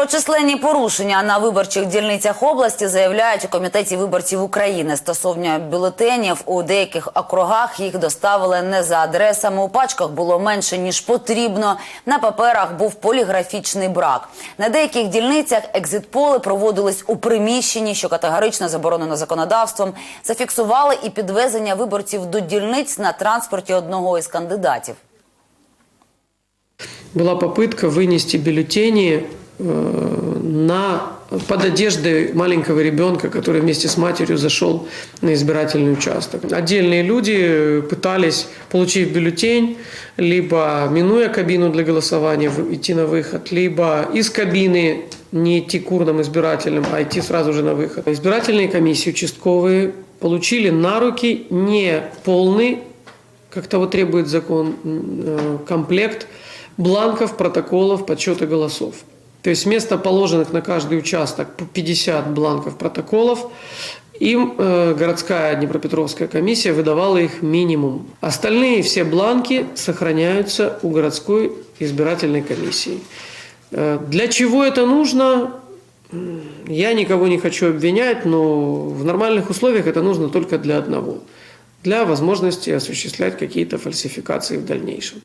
Про численні порушення на виборчих дільницях області заявляють у комітеті виборців України. Стосовно бюлетенів у деяких округах їх доставили не за адресами. У пачках було менше ніж потрібно. На паперах був поліграфічний брак. На деяких дільницях екзитполи проводились у приміщенні, що категорично заборонено законодавством. Зафіксували і підвезення виборців до дільниць на транспорті одного із кандидатів. была попытка вынести бюллетени э, на, под одеждой маленького ребенка, который вместе с матерью зашел на избирательный участок. Отдельные люди пытались, получив бюллетень, либо минуя кабину для голосования, идти на выход, либо из кабины не идти к урнам избирательным, а идти сразу же на выход. Избирательные комиссии участковые получили на руки не полный как того требует закон, э, комплект бланков, протоколов подсчета голосов. То есть вместо положенных на каждый участок по 50 бланков протоколов, им э, городская Днепропетровская комиссия выдавала их минимум. Остальные все бланки сохраняются у городской избирательной комиссии. Э, Для чего это нужно? Я никого не хочу обвинять, но в нормальных условиях это нужно только для одного – для возможности осуществлять какие-то фальсификации в дальнейшем.